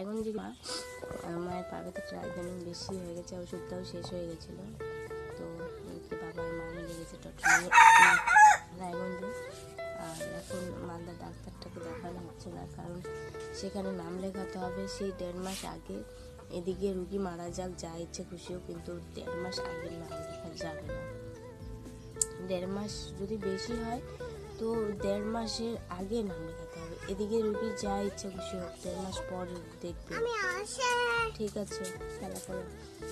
এখন যে মা মায়ের পা ব্যথা ট্রাইজেনিং বেশি হয়ে গেছে, ওষুধটাও শেষ হয়ে গেছিল। তো বাবার মা মিলে গেছে রায়গঞ্জে আর এখন মালদা ডাক্তারটাকে দেখানো হচ্ছে না, কারণ সেখানে নাম লেখাতে হবে সেই দেড় মাস আগে। এদিকে রুগী মারা যাক, যা ইচ্ছে খুশিও কিন্তু দেড় মাস আগে নাম লেখা যাবে না। দেড় মাস যদি বেশি হয় তো দেড় মাসের আগে নাম লেখাতে হবে। এদিকে রুগী যা ইচ্ছে খুশি হোক দেড় মাস পর দেখবে। ঠিক আছে খেলা করো।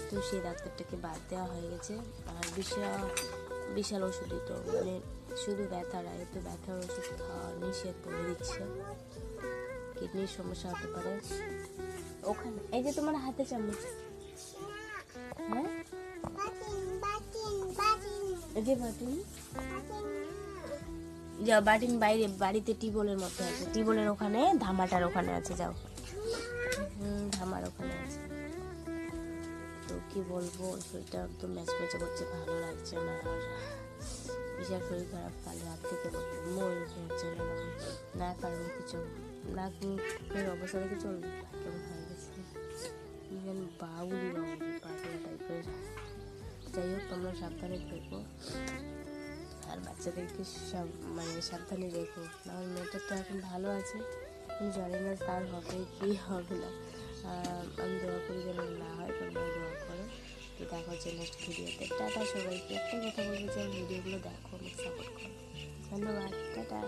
তো সেই ডাক্তারটাকে বাদ দেওয়া হয়ে গেছে। আর বিশাল বিশাল ওষুধই তো মানে শুধু ব্যথার আগে তো ব্যথার ওষুধ খাওয়া নিষেধ করে দিচ্ছে। কিডনির সমস্যা হতে পারে। ওখানে এই যে তোমার হাতে চামচ হ্যাঁ? এই যে বাটুন বাটিন বাইরে, বাড়িতে টিবলের মধ্যে আছে। টিবলের ওখানে, ধামাটার ওখানে আছে, যাও। ধামার ওখানে আছে। তো কি বলব, শরীরটা একদম ম্যাচ ম্যাচে করছে, ভালো লাগছে না। আর বিশাল শরীর খারাপ, কাল রাত থেকে মন হচ্ছে না কারণ কিছু, না মুখের অবস্থা দেখে চল কেমন হয়ে গেছে যেন বাউলি বাউলি পাতলা টাইপের যাই হোক, তোমরা সাবধানে থেকো। আর বাচ্চাদেরকে সব মানে সাবধানে রেখো। আমার মেয়েটা তো এখন ভালো আছে। আমি জানি না তার হবে কি হবে না। আমি দোয়া করি যেন না হয়, তোমরা দোয়া করো। তো দেখো যে নেক্সট ভিডিওতে। টাটা সবাইকে। একটা কথা বলব যে ভিডিওগুলো দেখো, অনেক সাপোর্ট করো। ধন্যবাদ। টাটা।